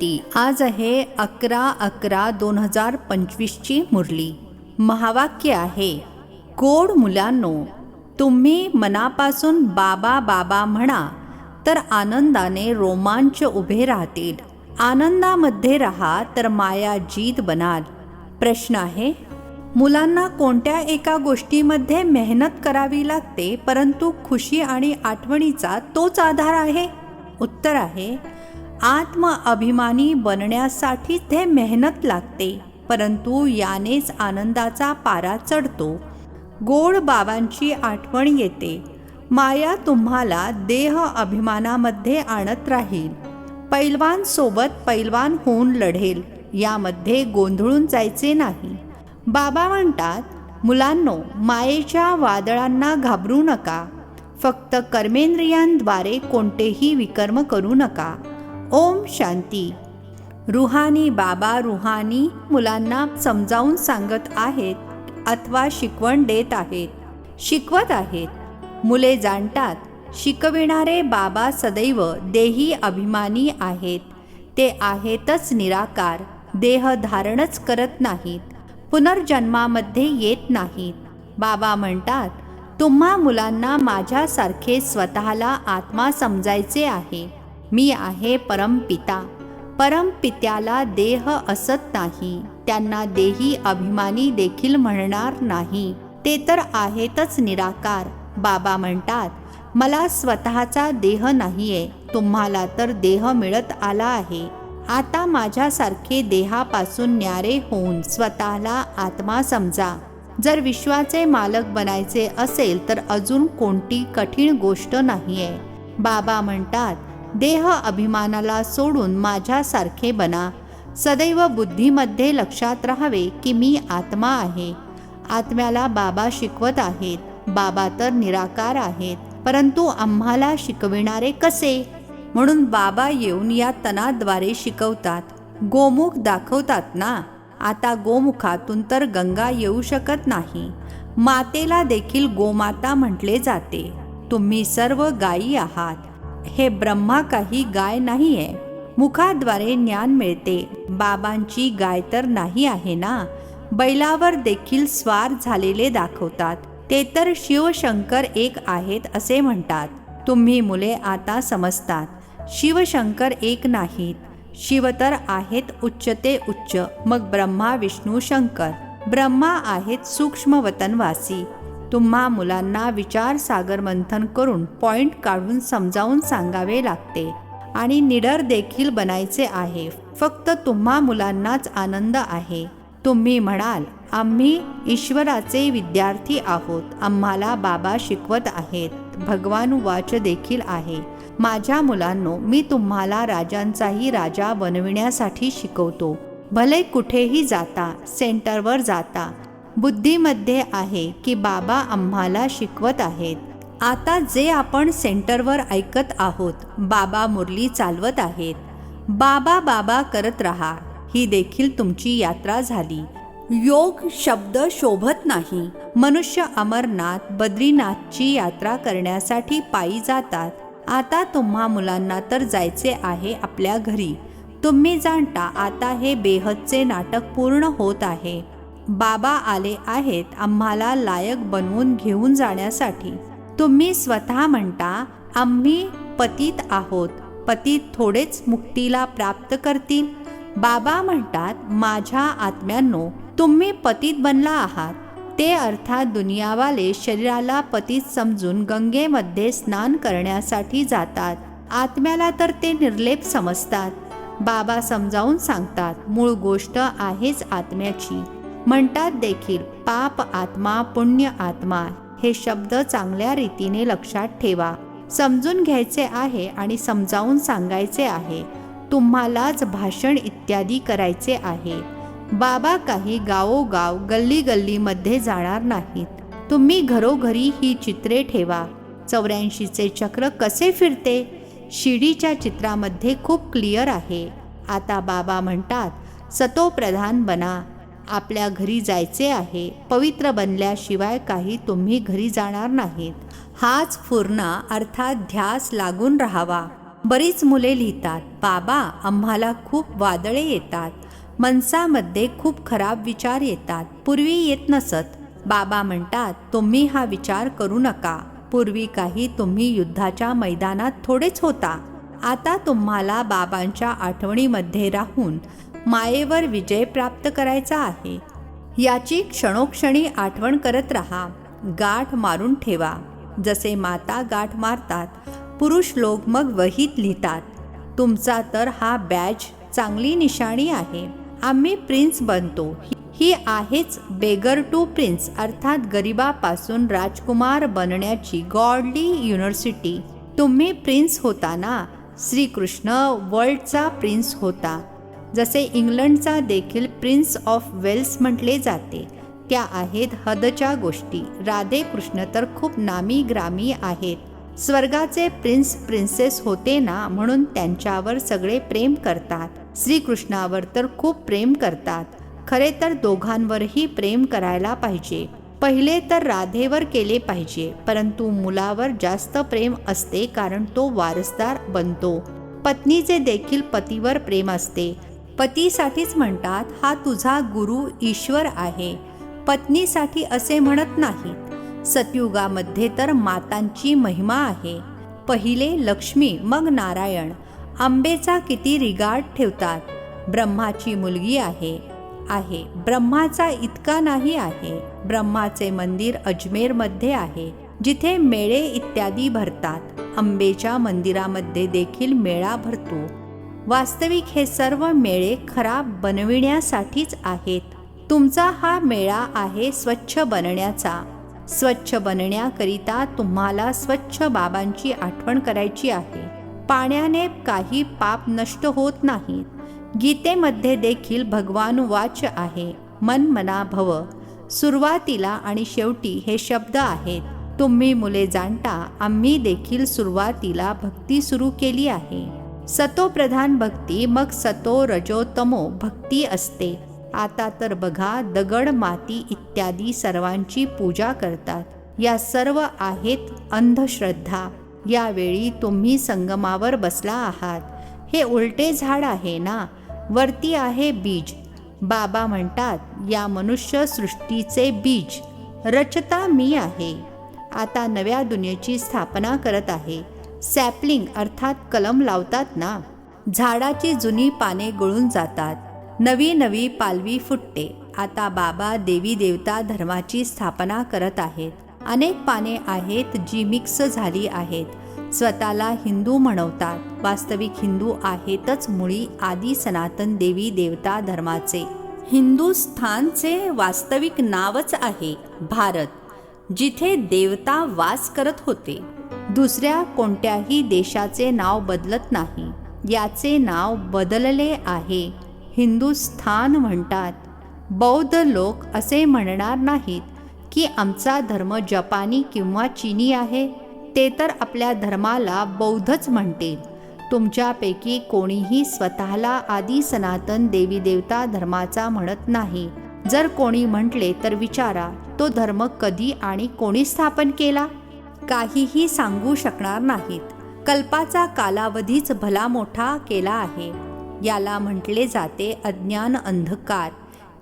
शांती आज आहे अकरा अकरा दोन हजार पंचवीसची मुरली. महावाक्य आहे गोड मुलांनो तुम्ही मनापासून बाबा बाबा म्हणा तर आनंदाने रोमांच उभे राहतील. आनंदामध्ये राहा तर माया जीत बनाल. प्रश्न आहे मुलांना कोणत्या एका गोष्टीमध्ये मेहनत करावी लागते परंतु खुशी आणि आठवणीचा तोच आधार आहे? उत्तर आहे आत्म अभिमानी बनण्यासाठीच ते मेहनत लागते परंतु यानेच आनंदाचा पारा चढतो. गोड बाबांची आठवण येते. माया तुम्हाला देह अभिमानामध्ये आणत राहील. पैलवान सोबत पैलवान होऊन लढेल यामध्ये गोंधळून जायचे नाही. बाबा म्हणतात मुलांनो मायेच्या वादळांना घाबरू नका. फक्त कर्मेंद्रियांद्वारे कोणतेही विकर्म करू नका. ओम शांती. रुहानी बाबा रुहानी मुलांना समजावून सांगत आहेत अथवा शिकवण देत आहेत. शिकवत आहेत. मुले जाणतात शिकविणारे बाबा सदैव देही अभिमानी आहेत. ते आहेतच निराकार देह धारणच करत नाहीत. पुनर्जन्मामध्ये येत नाहीत. बाबा म्हणतात तुम्हा मुलांना माझ्यासारखे स्वतःला आत्मा समजायचे आहे. मी आहे परमपिता परमपित्याला देह असत नाही. त्यांना देही अभिमानी देखील म्हणणार नाही. ते तर आहेतच निराकार. बाबा म्हणतात मला स्वतःचा देह नाहीये. तुम्हाला तर देह मिळत आला आहे. आता माझ्यासारखे देहापासून न्यारे होऊन स्वतःला आत्मा समजा. जर विश्वाचे मालक बनायचे असेल तर अजून कोणती कठीण गोष्ट नाहीये. बाबा म्हणतात देह अभिमानाला सोडून माझ्यासारखे बना. सदैव बुद्धीमध्ये लक्षात राहावे की मी आत्मा आहे. आत्म्याला बाबा शिकवत आहेत. बाबा तर निराकार आहेत. परंतु आम्हाला शिकविणारे कसे? म्हणून बाबा येऊन या तणाद्वारे शिकवतात. गोमुख दाखवतात ना? आता गोमुखातून तर गंगा येऊ शकत नाही. मातेला देखील गोमाता म्हटले जाते. तुम्ही सर्व गायी आहात. हे ब्रह्मा काही गाय नाही आहे मुखाद्वारे ज्ञान मिळते. बाबांची गाय तर नाही आहे ना? बैलावर देखील स्वार झालेले दाखवतात. ते तर शिवशंकर एक आहेत असे म्हणतात. तुम्ही मुले आता समजतात. शिवशंकर एक नाहीत. शिव तर आहेत उच्च ते उच्च. मग ब्रह्मा विष्णू शंकर. ब्रह्मा आहेत सूक्ष्म वतनवासी तुम्हा मुलांना विचार सागर मंथन करून पॉइंट काढून समजावून सांगावे लागते. आणि निडर देखील बनायचे आहे. फक्त तुम्हा मुलांनाच आनंद आहे. तुम्ही म्हणाल आम्ही ईश्वराचे विद्यार्थी आहोत. आम्हाला बाबा शिकवत आहेत. भगवान वाच देखील आहे. माझ्या मुलांनो मी तुम्हाला राजांचाही राजा बनविण्यासाठी शिकवतो. भले कुठेही जाता सेंटरवर जाता बुद्धीमध्ये आहे की बाबा आम्हाला शिकवत आहेत. आता जे आपण सेंटरवर ऐकत आहोत बाबा मुरली चालवत आहेत. बाबा बाबा करत राहा ही देखील तुमची यात्रा झाली. योग शब्द शोभत नाही. मनुष्य अमरनाथ बद्रीनाथची यात्रा करण्यासाठी पायी जातात. आता तुम्हा मुलांना तर जायचे आहे आपल्या घरी. तुम्ही जाणता आता हे बेहदचे नाटक पूर्ण होत आहे. बाबा आले आहेत आम्हाला लायक बनवून घेऊन जाण्यासाठी. तुम्ही स्वतः म्हणता आम्ही पतीत आहोत. पतीत थोडेच मुक्तीला प्राप्त करतील. बाबा म्हणतात माझ्या आत्म्यांनो तुम्ही पतीत बनला आहात. ते अर्थात दुनियावाले शरीराला पतीत समजून गंगेमध्ये स्नान करण्यासाठी जातात. आत्म्याला तर ते निर्लेप समजतात. बाबा समजावून सांगतात मूळ गोष्ट आहेच आत्म्याची. म्हणतात देखील पाप आत्मा पुण्य आत्मा हे शब्द चांगल्या रीतीने लक्षात ठेवा. समजून घ्यायचे आहे आणि समजावून सांगायचे आहे. तुम्हालाच भाषण इत्यादी करायचे आहे. बाबा काही गावोगाव गल्ली गल्लीमध्ये जाणार नाहीत. तुम्ही घरोघरी ही चित्रे ठेवा. चौऱ्याऐंशीचे चक्र कसे फिरते? शिडीच्या चित्रामध्ये खूप क्लिअर आहे. आता बाबा म्हणतात सतोप्रधान बना. आपल्या घरी जायचे आहे पवित्र बनल्याशिवाय काही तुम्ही घरी जाणार नाहीत. हाच पूर्णा अर्थात ध्यास लागून राहावा. बरीच मुले लिहितात बाबा आम्हाला खूप वादळे येतात. मनसामध्ये खूप खराब विचार येतात. पूर्वी येत नसत. बाबा म्हणतात तुम्ही हा विचार करू नका. पूर्वी काही तुम्ही युद्धाच्या मैदानात थोडेच होता. आता तुम्हाला बाबांच्या आठवणीमध्ये राहून मायेवर विजय प्राप्त करायचा आहे. याची क्षणोक्षणी आठवण करत राहा. गाठ मारून ठेवा. जसे माता गाठ मारतात पुरुष लोक मग वहीत लिहितात. तुमचा तर हा बॅज चांगली निशाणी आहे. आम्ही प्रिन्स बनतो. ही आहेच बेगर टू प्रिन्स अर्थात गरिबापासून राजकुमार बनण्याची गॉडली युनिव्हर्सिटी तुम्ही प्रिन्स होता ना? श्रीकृष्ण वर्ल्डचा प्रिन्स होता. जसे इंग्लंडचा देखील प्रिन्स ऑफ वेल्स म्हटले जाते त्या आहेत हदच्या गोष्टी. राधे कृष्ण तर खूप नामी ग्रामी आहेत. स्वर्गाचे प्रिन्स प्रिन्सेस होते ना म्हणून त्यांच्यावर सगळे प्रेम करतात. श्रीकृष्णावर तर खूप प्रेम करतात. खरे तर दोघांवरही प्रेम करायला पाहिजे. पहिले तर राधेवर केले पाहिजे परंतु मुलावर जास्त प्रेम असते कारण तो वारसदार बनतो. पत्नीचे देखील पतीवर प्रेम असते. पतीसाठीच म्हणतात हा तुझा गुरु ईश्वर आहे. पत्नीसाठी असे म्हणत नाहीत. सतयुगामध्ये तर मातांची महिमा आहे. पहिले लक्ष्मी मग नारायण. आंबेचा किती रिगार्ड ठेवतात. ब्रह्माची मुलगी आहे. आहे. ब्रह्माचा इतका नाही आहे. ब्रह्माचे मंदिर अजमेरमध्ये आहे. जिथे मेळे इत्यादी भरतात. आंबेच्या मंदिरामध्ये देखील मेळा भरतो. वास्तविक हे सर्व मेळे खराब बनविण्यासाठीच आहेत. तुमचा हा मेळा आहे स्वच्छ बनण्याचा. स्वच्छ बनण्याकरिता तुम्हाला स्वच्छ बाबांची आठवण करायची आहे. पाण्याने काही पाप नष्ट होत नाहीत. गीतेमध्ये देखील भगवान वाच आहे मन मना भव. सुरुवातीला आणि शेवटी हे शब्द आहेत. तुम्ही मुले जाणता आम्ही देखील सुरुवातीला भक्ती सुरू केली आहे. सतोप्रधान भक्ती मग सतो रजोतमो भक्ती असते. आता तर बघा दगड माती इत्यादी सर्वांची पूजा करतात. या सर्व आहेत अंधश्रद्धा. यावेळी तुम्ही संगमावर बसला आहात. हे उलटे झाड आहे ना? वरती आहे बीज. बाबा म्हणतात या मनुष्य सृष्टीचे बीज. रचता मी आहे. आता नव्या दुनियेची स्थापना करत आहे. सॅपलिंग अर्थात कलम लावतात ना? झाडाची जुनी पाने गळून जातात. नवी नवी पालवी फुटते. आता बाबा देवी देवता धर्माची स्थापना करत आहेत. अनेक पाने आहेत जी मिक्स झाली आहेत. स्वतःला हिंदू म्हणवतात. वास्तविक हिंदू आहेतच मुळी आदी सनातन देवी देवता धर्माचे. हिंदुस्थानचे वास्तविक नावच आहे भारत जिथे देवता वास करत होते. दुसऱ्या कोणत्याही देशाचे नाव बदलत नाही. याचे नाव बदलले आहे. हिंदुस्थान म्हणतात. बौद्ध लोक असे म्हणणार नाहीत की आमचा धर्म जपानी किंवा चीनी आहे. ते तर आपल्या धर्माला बौद्धच म्हणतील तुमच्यापैकी कोणीही स्वतःला आदी सनातन देवी देवता धर्माचा म्हणत नाही. जर कोणी म्हटले तर विचारा तो धर्म कधी आणि कोणी स्थापन केला? काहीही सांगू शकणार नाहीत. कल्पाचा कालावधीच भला मोठा केला आहे. याला म्हटले जाते अज्ञान अंधकार.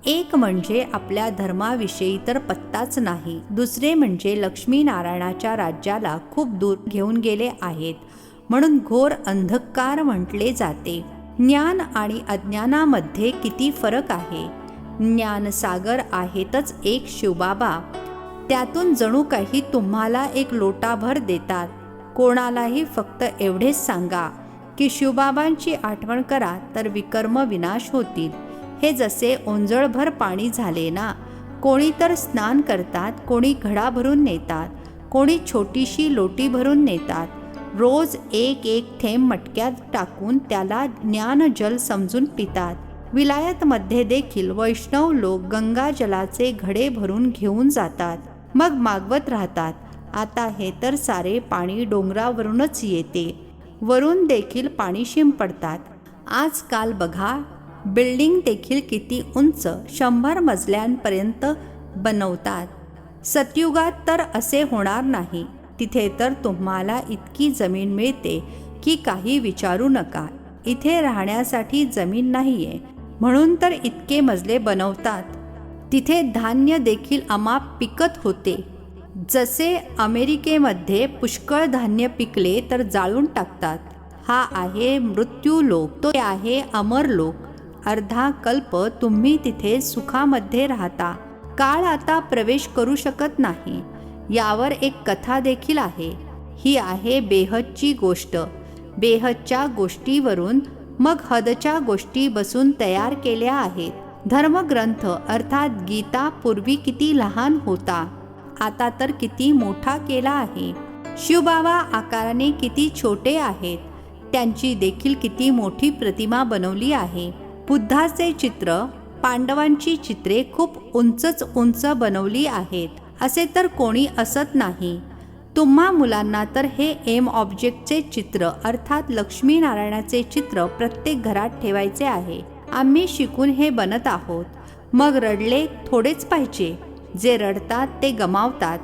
एक म्हणजे आपल्या धर्माविषयी तर पत्ताच नाही. दुसरे म्हणजे लक्ष्मीनारायणाच्या राज्याला खूप दूर घेऊन गेले आहेत. म्हणून घोर अंधकार म्हटले जाते. ज्ञान आणि अज्ञानामध्ये किती फरक आहे? ज्ञानसागर आहेतच एक शिवबाबा. त्यातून जणू काही तुम्हाला एक लोटाभर देतात. कोणालाही फक्त एवढेच सांगा की शिवबाबांची आठवण करा तर विकर्म विनाश होतील. हे जसे ओंजळभर पाणी झाले ना कोणी तर स्नान करतात कोणी घडा भरून नेतात कोणी छोटीशी लोटी भरून नेतात. रोज एक एक थेंब मटक्यात टाकून त्याला ज्ञानजल समजून पितात. विलायतमध्ये देखील वैष्णव लोक गंगाजलाचे घडे भरून घेऊन जातात. मग मागवत राहतात. आता हे तर सारे पाणी डोंगरावरूनच येते. वरून देखील पाणी शिंपडतात. आजकाल बघा बिल्डिंग देखील किती उंच शंभर मजल्यांपर्यंत बनवतात. सतयुगात तर असे होणार नाही. तिथे तर तुम्हाला इतकी जमीन मिळते की काही विचारू नका. इथे राहण्यासाठी जमीन नाहीये. म्हणून तर इतके मजले बनवतात. तिथे धान्य देखील अमाप पिकत होते. जसे अमेरिकेमध्ये पुष्कळ धान्य पिकले तर जाळून टाकतात. हा आहे मृत्यू लोक. तो आहे अमर लोक. अर्धा कल्प तुम्ही तिथे सुखामध्ये राहता. काळ आता प्रवेश करू शकत नाही. यावर एक कथा देखील आहे. ही आहे बेहदची गोष्ट. बेहदच्या गोष्टीवरून मग हदच्या गोष्टी बसून तयार केल्या आहेत. धर्मग्रंथ अर्थात गीता पूर्वी किती लहान होता आता तर किती मोठा केला आहे. शिवबाबा आकाराने किती छोटे आहेत त्यांची देखील किती मोठी प्रतिमा बनवली आहे. बुद्धाचे चित्र पांडवांची चित्रे खूप उंचच उंच बनवली आहेत असे तर कोणी असत नाही. तुम्हा मुलांना तर हे एम ऑब्जेक्टचे चित्र अर्थात लक्ष्मीनारायणाचे चित्र प्रत्येक घरात ठेवायचे आहे. आम्ही शिकून हे बनत आहोत. मग रडले थोडेच पाहिजे. जे रडतात ते गमावतात.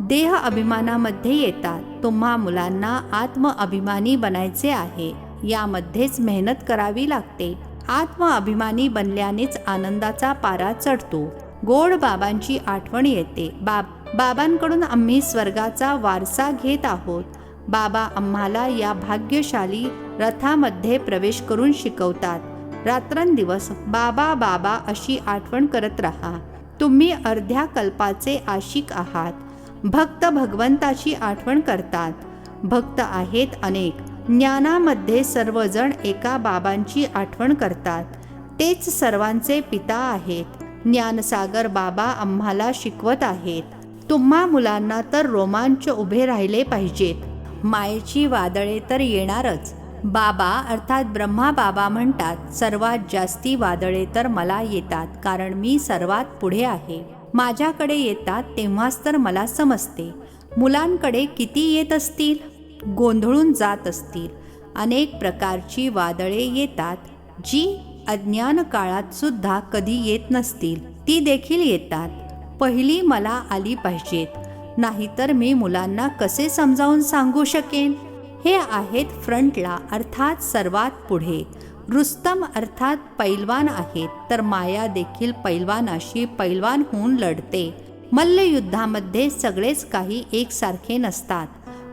देह अभिमानामध्ये येतात. तुम्हा मुलांना आत्मअभिमानी बनायचे आहे. यामध्येच मेहनत करावी लागते. आत्मअभिमानी बनल्यानेच आनंदाचा पारा चढतो. गोड बाबांची आठवण येते. बाब बाबांकडून आम्ही स्वर्गाचा वारसा घेत आहोत. बाबा आम्हाला या भाग्यशाली रथामध्ये प्रवेश करून शिकवतात. रात्रंदिवस बाबा बाबा अशी आठवण करत राहा. तुम्ही अर्ध्या कल्पाचे आशिक आहात. भक्त भगवंताची आठवण करतात. भक्त आहेत अनेक. ज्ञानामध्ये सर्वजण एका बाबांची आठवण करतात. तेच सर्वांचे पिता आहेत. ज्ञानसागर बाबा आम्हाला शिकवत आहेत. तुम्हा मुलांना तर रोमांच उभे राहिले पाहिजेत. मायेची वादळे तर येणारच. बाबा अर्थात ब्रह्मा बाबा म्हणतात सर्वात जास्ती वादळे तर मला येतात कारण मी सर्वात पुढे आहे. माझ्याकडे येतात तेव्हाच तर मला समजते. मुलांकडे किती येत असतील? गोंधळून जात असतील. अनेक प्रकारची वादळे येतात जी अज्ञान काळात सुद्धा कधी येत नसतील ती देखील येतात. पहिली मला आली पाहिजेत नाहीतर मी मुलांना कसे समजावून सांगू शकेन? हे आहेत फ्रंटला अर्थात सर्वात पुढे. रुस्तम अर्थात पैलवान आहेत तर माया देखील पैलवानाशी पैलवान होऊन लढते. मल्लयुद्धामध्ये सगळेच काही एकसारखे नसतात.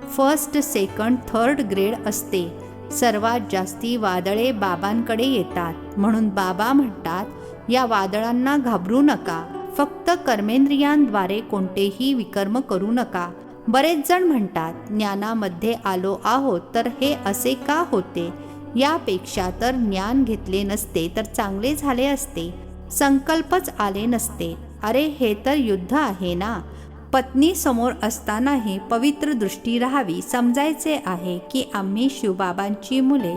फर्स्ट सेकंड थर्ड ग्रेड असते. सर्वात जास्ती वादळे बाबांकडे येतात. म्हणून बाबा म्हणतात या वादळांना घाबरू नका. फक्त कर्मेंद्रियांद्वारे कोणतेही विकर्म करू नका. बरेच जण म्हणतात ज्ञानामध्ये आलो आहोत तर हे असे का होते? यापेक्षा तर ज्ञान घेतले नसते तर चांगले झाले असते. संकल्पच आले नसते. अरे हे तर युद्ध आहे ना? पत्नी समोर असतानाही पवित्र दृष्टी राहावी समजायचे आहे की आम्ही शिवबाबांची मुले.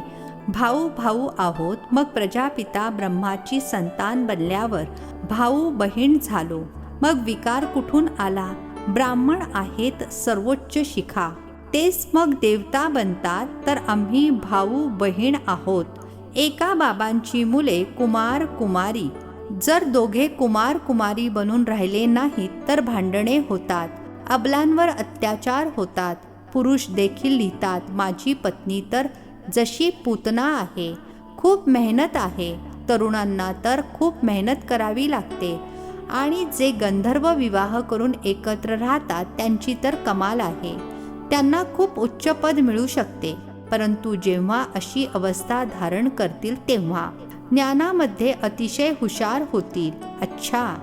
भाऊ भाऊ आहोत मग प्रजापिता ब्रह्माची संतान बनल्यावर भाऊ बहीण झालो. मग विकार कुठून आला? ब्राह्मण आहेत सर्वोच्च शिखा. तेच मग देवता बनतात तर आम्ही भाऊ बहीण आहोत. एका बाबांची मुले कुमार कुमारी. जर दोघे कुमार कुमारी बनून राहिले नाहीत तर भांडणे होतात. अबलांवर अत्याचार होतात. पुरुष देखील लिहितात माझी पत्नी तर जशी पुतना आहे खूप मेहनत आहे. तरुणांना तर खूप मेहनत करावी लागते. आणि जे गंधर्व विवाह करून एकत्र राहतात त्यांची तर कमाल आहे. त्यांना खूप उच्च पद मिळू शकते. परंतु जेव्हा अशी अवस्था धारण करतील तेव्हा. ज्ञानामध्ये अतिशय हुशार होतील. अच्छा!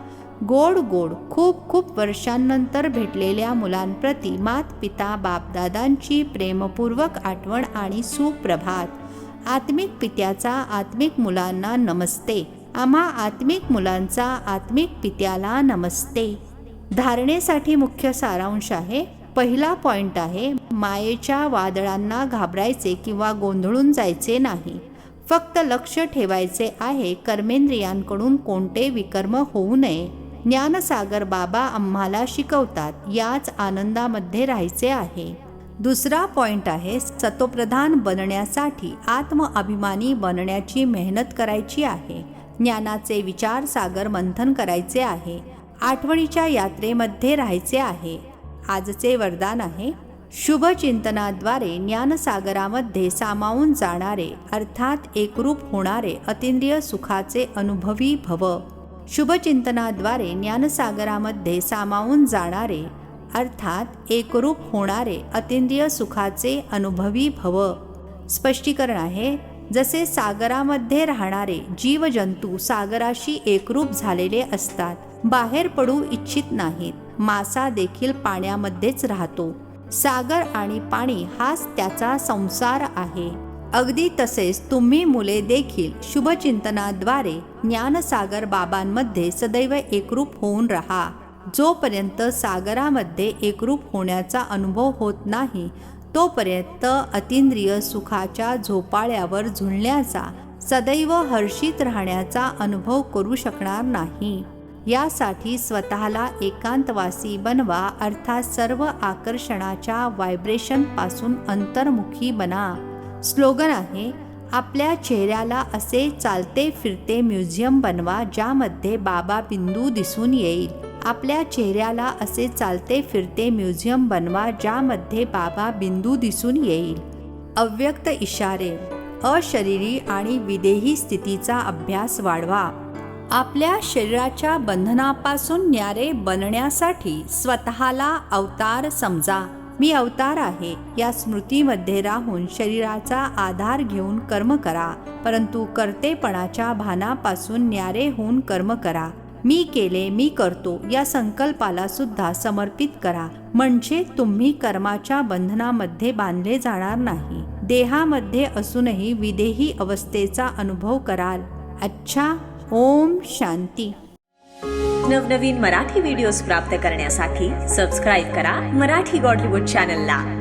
गोड गोड खूप खूप वर्षांनंतर भेटलेल्या मुलांप्रती मात पिता बापदादांची प्रेमपूर्वक आठवण आणि सुप्रभात. आत्मिक पित्याचा आत्मिक मुलांना नमस्ते. आम्हा आत्मिक मुलांचा आत्मिक पित्याला नमस्ते. धारणेसाठी मुख्य सारांश आहे पहिला पॉइंट आहे मायेच्या वादळांना घाबरायचे किंवा गोंधळून जायचे नाही. फक्त लक्ष ठेवायचे आहे कर्मेंद्रियांकडून कोणते विकर्म होऊ नये. ज्ञानसागर बाबा आम्हाला शिकवतात याच आनंदामध्ये राहायचे आहे. दुसरा पॉइंट आहे सतोप्रधान बनण्यासाठी आत्मअभिमानी बनण्याची मेहनत करायची आहे. ज्ञानाचे विचार सागर मंथन करायचे आहे. आठवणीच्या यात्रेमध्ये राहायचे आहे. आजचे वरदान आहे शुभचिंतनाद्वारे ज्ञानसागरामध्ये सामावून जाणारे अर्थात एकरूप होणारे अतिंद्रिय सुखाचे अनुभवी भव. शुभचिंतनाद्वारे ज्ञानसागरामध्ये सामावून जाणारे अर्थात एकरूप होणारे अतिंद्रिय सुखाचे अनुभवी भव. स्पष्टीकरण आहे जसे सागरामध्ये राहणारे जीवजंतू सागराशी एकरूप झालेले असतात बाहेर पडू इच्छित नाहीत मासा देखील पाण्यामध्येच राहतो. सागर आणि पाणी हाच त्याचा संसार आहे. अगदी तसेच तुम्ही मुले देखील शुभचिंतनाद्वारे ज्ञानसागर बाबांमध्ये सदैव एकरूप होऊन राहा. जोपर्यंत सागरामध्ये एकरूप होण्याचा अनुभव होत नाही तोपर्यंत अतिंद्रिय सुखाच्या झोपाळ्यावर झुलण्याचा सदैव हर्षित राहण्याचा अनुभव करू शकणार नाही. यासाठी स्वतःला एकांतवासी बनवा अर्थात सर्व आकर्षणाच्या व्हायब्रेशनपासून अंतर्मुखी बना. स्लोगन आहे आपल्या चेहऱ्याला असे चालते फिरते म्युझियम बनवा ज्यामध्ये बाबा बिंदू दिसून येईल. आपल्या चेहऱ्याला असे चालते फिरते म्युझियम बनवा ज्यामध्ये बाबा बिंदू दिसून येईल. अव्यक्त इशारे अशरीरी आणि विदेही स्थितीचा अभ्यास वाढवा. आपल्या शरीराच्या बंधनापासून न्यारे बनण्यासाठी स्वतःला अवतार समजा. मी अवतार आहे. या स्मृतीमध्ये राहून शरीराचा आधार घेऊन कर्म करा. परंतु कर्तेपणाच्या भानापासून न्यारे होऊन कर्म करा. मी केले मी करतो या संकल्पाला सुद्धा समर्पित करा. म्हणजे तुम्ही कर्माच्या बंधनामध्ये बांधले जाणार नाही. देहामध्ये असूनही विदेही अवस्थेचा अनुभव कराल. अच्छा ओम शांती. नवनवीन मराठी व्हिडिओज प्राप्त करण्यासाठी सबस्क्राईब करा मराठी गॉडलीवूड चॅनलला